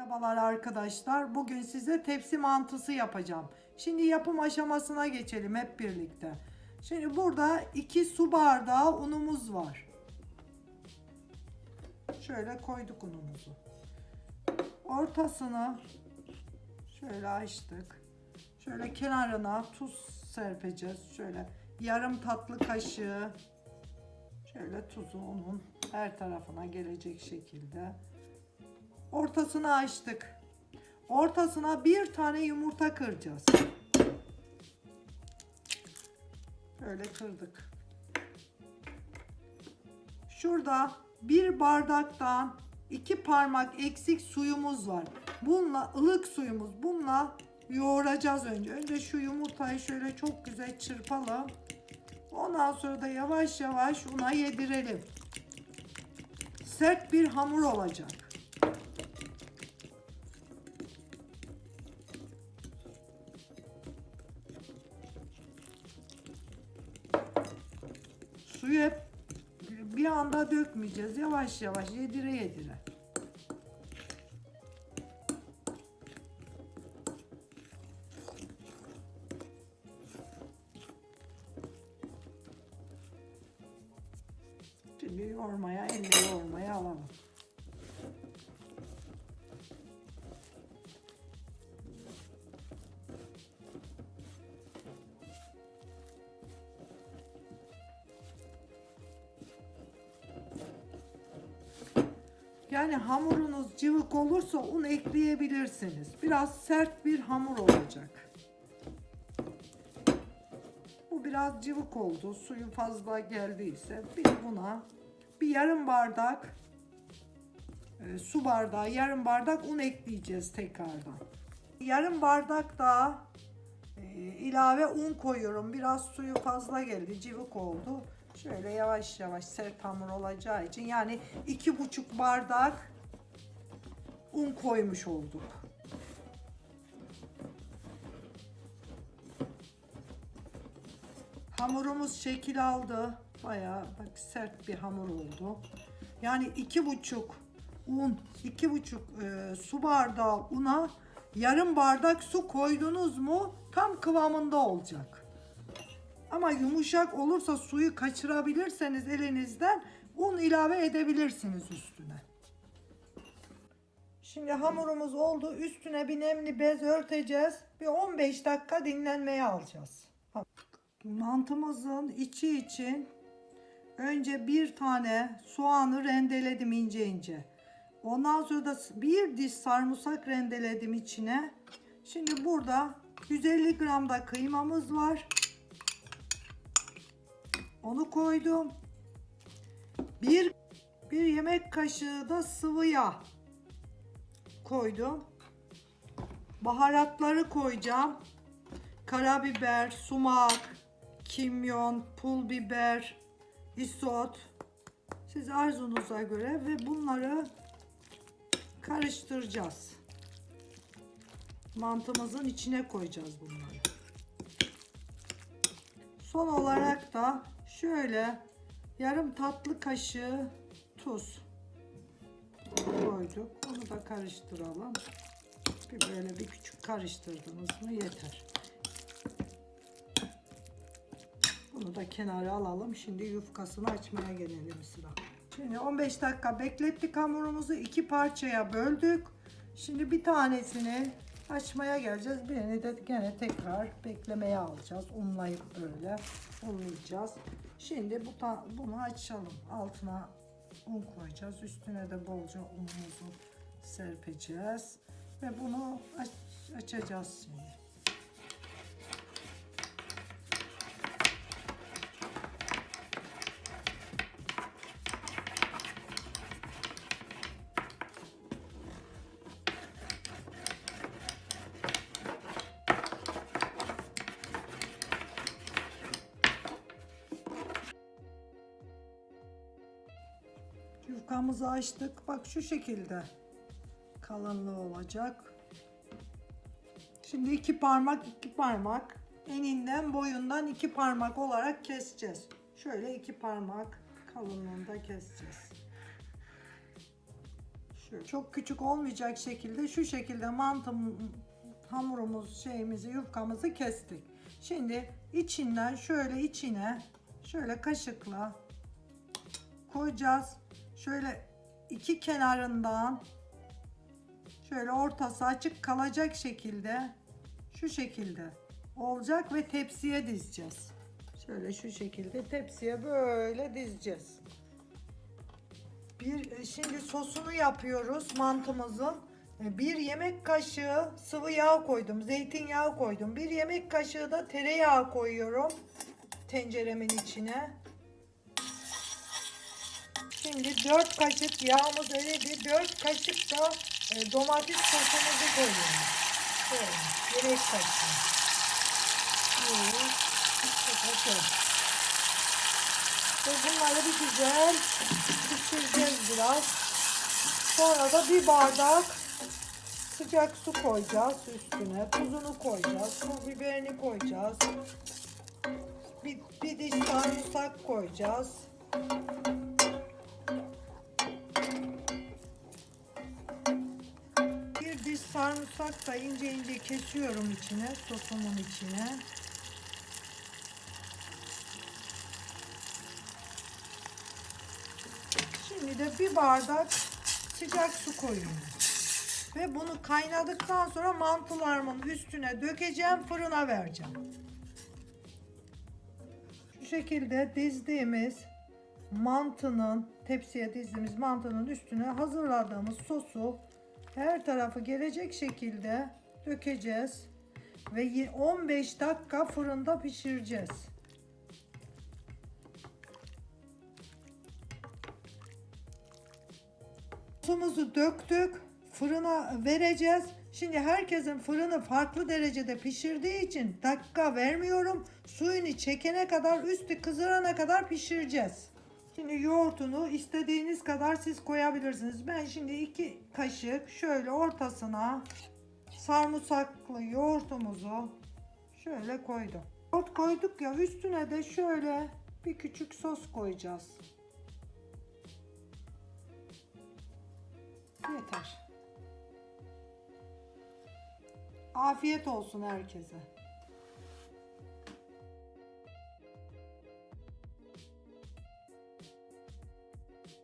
Merhabalar arkadaşlar. Bugün size tepsi mantısı yapacağım. Şimdi yapım aşamasına geçelim hep birlikte. Şimdi burada 2 su bardağı unumuz var. Şöyle koyduk unumuzu. Ortasına şöyle açtık. Şöyle kenarına tuz serpeceğiz. Şöyle yarım tatlı kaşığı şöyle tuzu unun her tarafına gelecek şekilde ortasını açtık. Ortasına bir tane yumurta kıracağız. Böyle kırdık. Şurada bir bardaktan iki parmak eksik suyumuz var. Bununla ılık suyumuz. Bununla yoğuracağız önce. Önce şu yumurtayı şöyle çok güzel çırpalım. Ondan sonra da yavaş yavaş una yedirelim. Sert bir hamur olacak. Suyu hep bir anda dökmeyeceğiz. Yavaş yavaş yedire yedire. Şimdi yoğurmaya, elle yoğurmaya alalım. Yani hamurunuz cıvık olursa un ekleyebilirsiniz. Biraz sert bir hamur olacak. Bu biraz cıvık oldu. Suyu fazla geldiyse bir buna bir yarım bardak e, su bardağı, yarım bardak un ekleyeceğiz tekrardan. Yarım bardak daha e, ilave un koyuyorum. Biraz suyu fazla geldi, cıvık oldu. Şöyle yavaş yavaş sert hamur olacağı için yani iki buçuk bardak un koymuş olduk. Hamurumuz şekil aldı. Bayağı bak sert bir hamur oldu. Yani iki buçuk un, iki buçuk e, su bardağı una yarım bardak su koydunuz mu tam kıvamında olacak. Ama yumuşak olursa suyu kaçırabilirseniz elinizden un ilave edebilirsiniz üstüne. Şimdi hamurumuz oldu. Üstüne bir nemli bez örteceğiz. Bir 15 dakika dinlenmeye alacağız. Mantımızın içi için önce bir tane soğanı rendeledim ince ince. Ondan sonra da bir diş sarımsak rendeledim içine. Şimdi burada 150 gram da kıymamız var. Onu koydum. Bir, bir yemek kaşığı da sıvı yağ koydum. Baharatları koyacağım. Karabiber, sumak, kimyon, pul biber, isot. Siz arzunuza göre ve bunları karıştıracağız. Mantımızın içine koyacağız bunları. Son olarak da şöyle yarım tatlı kaşığı tuz koyduk. Onu da karıştıralım. Bir böyle bir küçük karıştırdınız mı yeter. Bunu da kenara alalım. Şimdi yufkasını açmaya gelelim sıra. Şimdi 15 dakika beklettik hamurumuzu. iki parçaya böldük. Şimdi bir tanesini açmaya geleceğiz. Birini de gene tekrar beklemeye alacağız. Unlayıp böyle unlayacağız. Şimdi bu bunu açalım. Altına un koyacağız. Üstüne de bolca unumuzu serpeceğiz. Ve bunu aç- açacağız şimdi. Yufkamızı açtık. Bak şu şekilde kalınlığı olacak. Şimdi iki parmak iki parmak eninden boyundan iki parmak olarak keseceğiz. Şöyle iki parmak kalınlığında keseceğiz. Şöyle çok küçük olmayacak şekilde şu şekilde mantım hamurumuz şeyimizi yufkamızı kestik. Şimdi içinden şöyle içine şöyle kaşıkla koyacağız. Şöyle iki kenarından şöyle ortası açık kalacak şekilde şu şekilde olacak ve tepsiye dizeceğiz. Şöyle şu şekilde tepsiye böyle dizeceğiz. Bir şimdi sosunu yapıyoruz mantımızın. E, Bir yemek kaşığı sıvı yağ koydum, zeytinyağı koydum. Bir yemek kaşığı da tereyağı koyuyorum tenceremin içine. Şimdi 4 kaşık yağımız eridi. 4 kaşık da e, domates sosumuzu koyuyorum. Şöyle yemek kaşığı. Ve bunları bir güzel pişireceğiz biraz. Sonra da bir bardak sıcak su koyacağız üstüne. Tuzunu koyacağız. Pul biberini koyacağız. Bir, bir diş sarımsak koyacağız. Diş sarımsak da ince ince kesiyorum içine, sosumun içine. Şimdi de bir bardak sıcak su koyuyorum. Ve bunu kaynadıktan sonra mantılarımın üstüne dökeceğim, fırına vereceğim. Şu şekilde dizdiğimiz mantının, tepsiye dizdiğimiz mantının üstüne hazırladığımız sosu her tarafı gelecek şekilde dökeceğiz. Ve 15 dakika fırında pişireceğiz. Sosumuzu döktük. Fırına vereceğiz. Şimdi herkesin fırını farklı derecede pişirdiği için dakika vermiyorum. Suyunu çekene kadar, üstü kızarana kadar pişireceğiz. Şimdi yoğurtunu istediğiniz kadar siz koyabilirsiniz. Ben şimdi iki kaşık şöyle ortasına sarımsaklı yoğurtumuzu şöyle koydum. Yoğurt koyduk ya üstüne de şöyle bir küçük sos koyacağız. Yeter. Afiyet olsun herkese.